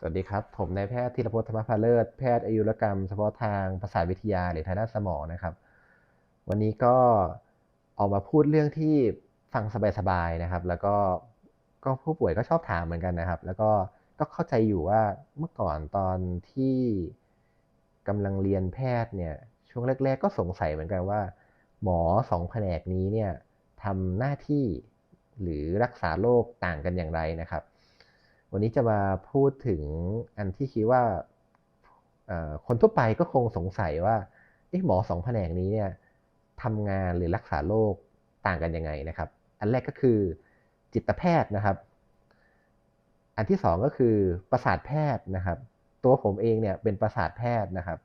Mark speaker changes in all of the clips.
Speaker 1: สวัสดีครับ ผมนายแพทย์ธีรพจน์ธรรมพาเลิศแพทย์อายุรกรรมเฉพาะทางประสาทวิทยาหรือทางด้านสมองนะครับ วันนี้ก็ออกมาพูดเรื่องที่ฟังสบายๆนะครับ แล้วก็ก็ผู้ป่วยก็ชอบถามเหมือนกันนะครับ แล้วก็ก็เข้าใจอยู่ว่าเมื่อก่อนตอนที่กำลังเรียนแพทย์เนี่ยช่วงแรก ๆ ก็สงสัยเหมือนกันว่า หมอสองแผนกนี้เนี่ยทำหน้าที่หรือรักษาโรคต่างกันอย่างไรนะครับ วันนี้จะมาพูดถึงอันที่คิดว่าคนทั่วไปก็คงสงสัยว่าหมอสองแผนกนี้เนี่ยทำงานหรือรักษาโรคต่างกันยังไงนะครับ อันแรกก็คือจิตแพทย์นะครับ อันที่สองก็คือประสาทแพทย์นะครับ ตัวผมเองเนี่ยเป็นประสาทแพทย์นะครับ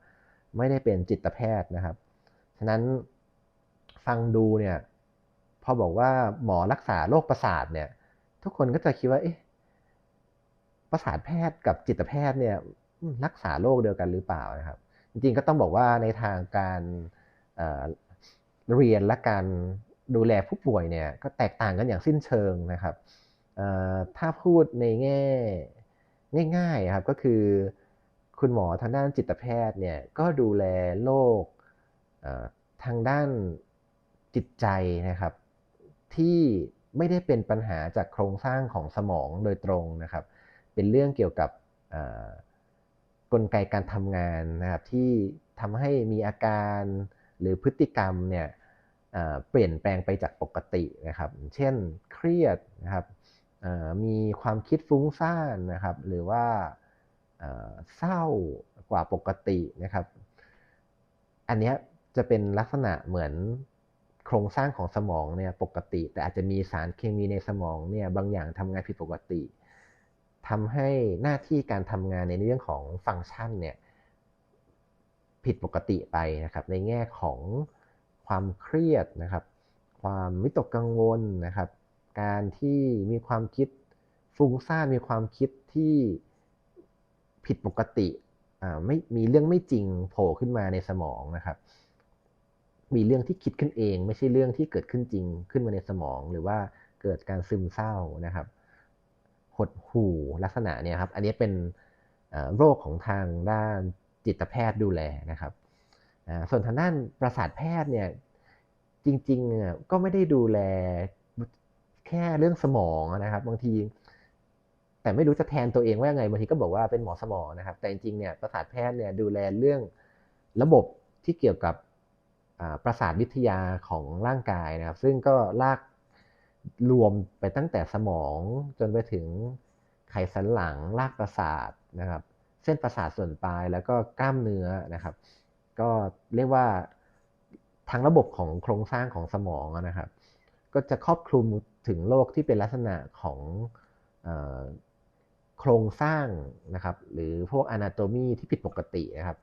Speaker 1: ไม่ได้เป็นจิตแพทย์นะครับ ฉะนั้นฟังดูเนี่ยพอบอกว่าหมอรักษาโรคประสาทเนี่ย ทุกคนก็จะคิดว่าเอ๊ะ ประสาทแพทย์กับจิตแพทย์เนี่ยรักษาโรคเดียวกันหรือเปล่านะครับ จริงๆก็ต้องบอกว่าในทางการเรียนและการดูแลผู้ป่วยเนี่ยก็แตกต่างกันอย่างสิ้นเชิงนะครับถ้าพูดในแง่ง่ายๆครับก็คือคุณหมอทางด้านจิตแพทย์เนี่ยก็ดูแลโรคทางด้านจิตใจนะครับ ที่ไม่ได้เป็นปัญหาจากโครงสร้างของสมองโดยตรงนะครับ เป็นเรื่องเกี่ยวกับกลไกการทำงานนะครับที่ทำให้มีอาการหรือพฤติกรรมเนี่ยเปลี่ยนแปลงไปจากปกตินะครับ เช่นเครียดนะครับมีความคิดฟุ้งซ่านนะครับ หรือว่าเศร้ากว่าปกตินะครับ อันนี้จะเป็นลักษณะเหมือนโครงสร้างของสมองเนี่ยปกติ แต่อาจจะมีสารเคมีในสมองเนี่ยบางอย่างทำงานผิดปกติ ทำให้หน้าที่การทำงานในเรื่องของฟังก์ชันเนี่ยผิดปกติไปนะครับในแง่ของความเครียดนะครับ ความวิตกกังวลนะครับ การที่มีความคิดฟุ้งซ่านมีความคิดที่ผิดปกติไม่มีเรื่องไม่จริงโผล่ขึ้นมาในสมองนะครับ มีเรื่องที่คิดขึ้นเอง ไม่ใช่เรื่องที่เกิดขึ้นจริงขึ้นมาในสมอง หรือว่าเกิดการซึมเศร้านะครับ หดหู่ลักษณะเนี่ยครับ อันนี้เป็นโรคของทางด้านจิตแพทย์ดูแลนะครับ ส่วนทางด้านประสาทแพทย์เนี่ยจริงๆก็ไม่ได้ดูแลแค่เรื่องสมองนะครับ บางที แต่ไม่รู้จะแทนตัวเองว่าไงบางทีก็บอกว่าเป็นหมอสมองนะครับ แต่จริงๆเนี่ยประสาทแพทย์เนี่ยดูแลเรื่องระบบที่เกี่ยวกับประสาทวิทยาของร่างกายนะครับ ซึ่งก็ลาก รวมไปตั้งแต่สมองจนไปถึงไขสันหลังรากประสาทนะครับ เส้นประสาทส่วนปลายแล้วก็กล้ามเนื้อนะครับ ก็เรียกว่าทั้งระบบของโครงสร้างของสมองนะครับ ก็จะครอบคลุมถึงโรคที่เป็นลักษณะของโครงสร้างนะครับ หรือพวกอนาโตมีที่ผิดปกตินะครับ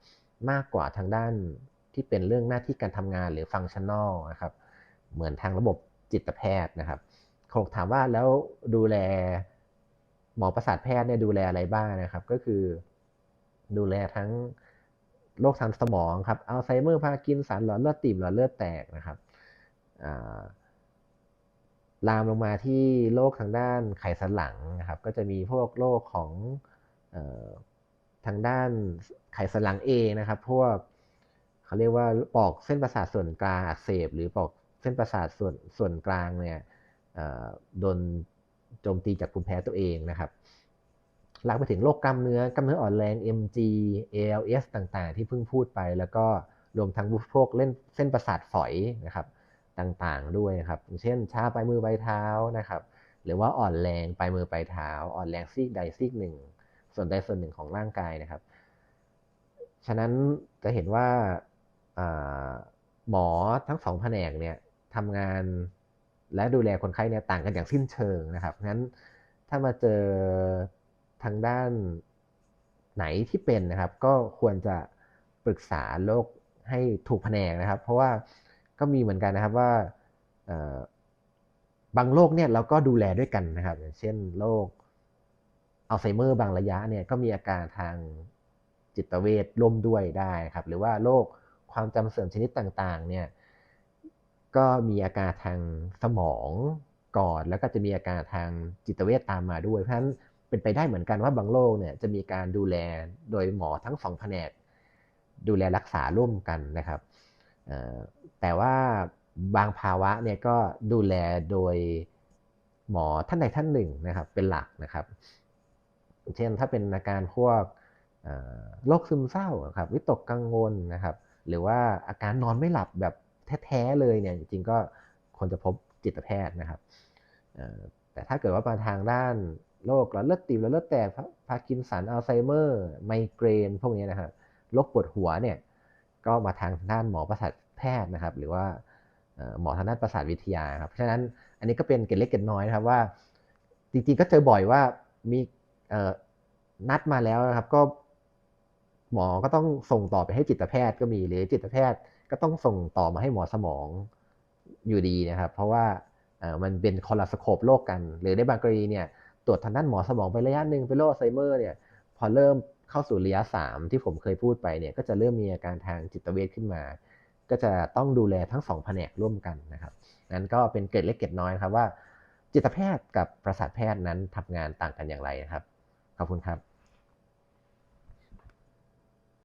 Speaker 1: มากกว่าทางด้านที่เป็นเรื่องหน้าที่การทำงานหรือฟังชั่นอลนะครับ เหมือนทางระบบจิตแพทย์นะครับ คงถามว่าแล้วดูแลหมอประสาทแพทย์เนี่ยดูแลอะไรบ้างนะครับ ก็คือ ดูแลทั้งโรคทางสมองครับอัลไซเมอร์พากินสันหลอดเลือดตีบหลอดเลือดแตกนะครับลามลงมาที่โรคทางด้านไขสันหลังนะครับ ก็จะมีพวกโรคของทางด้านไขสันหลังเอนะครับ พวกเขาเรียกว่าปอกเส้นประสาทส่วนกลางอักเสบ หรือปอกเส้นประสาทส่วนส่วนกลางเนี่ย โดนโจมตีจากภูมิแพ้ตัวเองนะครับลากไปถึงโรคกล้ามเนื้อกล้ามเนื้ออ่อนแรง MG ALS ต่างๆ ที่เพิ่งพูดไป แล้วก็รวมทั้งพวกเล่นเส้นประสาทฝอยนะครับต่างๆด้วยนะครับเช่นชาปลายมือปลายเท้านะครับหรือว่าอ่อนแรงปลายมือปลายเท้า อ่อนแรงซีกใดซีกหนึ่ง ส่วนใดส่วนหนึ่งของร่างกายนะครับ ฉะนั้นจะเห็นว่าหมอทั้งสองแผนกเนี่ยทำงาน และดูแลคนไข้เนี่ยต่างกันอย่างสิ้นเชิงนะครับงั้นถ้ามาเจอทางด้านไหนที่เป็นนะครับ ก็ควรจะปรึกษาโรคให้ถูกแผนกนะครับ เพราะว่าก็มีเหมือนกันนะครับว่าบางโรคเนี่ยเราก็ดูแลด้วยกันนะครับ อย่างเช่นโรคอัลไซเมอร์บางระยะเนี่ยก็มีอาการทางจิตเวชร่วมด้วยได้ครับ หรือว่าโรคความจำเสื่อมชนิดต่างๆ เนี่ย ก็มีอาการทางสมองก่อนแล้วก็จะมีอาการทางจิตเวชตามมาด้วย เพราะฉะนั้นเป็นไปได้เหมือนกันว่าบางโรคเนี่ยจะมีการดูแลโดยหมอทั้งสองแผนก ดูแลรักษาร่วมกันนะครับแต่ว่าบางภาวะเนี่ยก็ดูแลโดยหมอท่านใดท่านหนึ่งนะครับ เป็นหลักนะครับ เช่นถ้าเป็นอาการพวกโรคซึมเศร้าครับวิตกกังวลนะครับ หรือว่าอาการนอนไม่หลับแบบ แท้ๆเลยเนี่ยจริงๆก็ควรจะพบจิตแพทย์นะครับแต่ถ้าเกิดว่ามาทางด้านโรคหลอดเลือดตีบหลอดเลือดแตกพาร์กินสันอัลไซเมอร์ไมเกรน พวกนี้นะครับโรคปวดหัวเนี่ยก็มาทางด้านหมอประสาทแพทย์นะครับ หรือว่าหมอทางด้านประสาทวิทยาครับเพราะฉะนั้นอันนี้ก็เป็นเกล็ดเล็กเกล็ดน้อยนะครับว่า จริงๆก็เจอบ่อยว่ามีนัดมาแล้วนะครับ ก็หมอก็ต้องส่งต่อไปให้จิตแพทย์ก็มีหรือจิตแพทย์ ก็ต้องส่งต่อมาให้หมอสมองอยู่ดีนะครับ เพราะว่ามันเป็นคอลาสโคปโรคกัน หรือในบางกรณีเนี่ยตรวจทางด้านหมอสมองไประยะหนึ่งเป็นโรคไซเมอร์เนี่ยพอเริ่มเข้าสู่ระยะ 3 ที่ผมเคยพูดไปเนี่ยก็จะเริ่มมีอาการทางจิตเวชขึ้นมา ก็จะต้องดูแลทั้งสองแผนกร่วมกันนะครับนั้นก็เป็นเกร็ดเล็กเกร็ดน้อยครับว่า จิตแพทย์กับประสาทแพทย์นั้นทำงานต่างกันอย่างไรนะครับขอบคุณครับ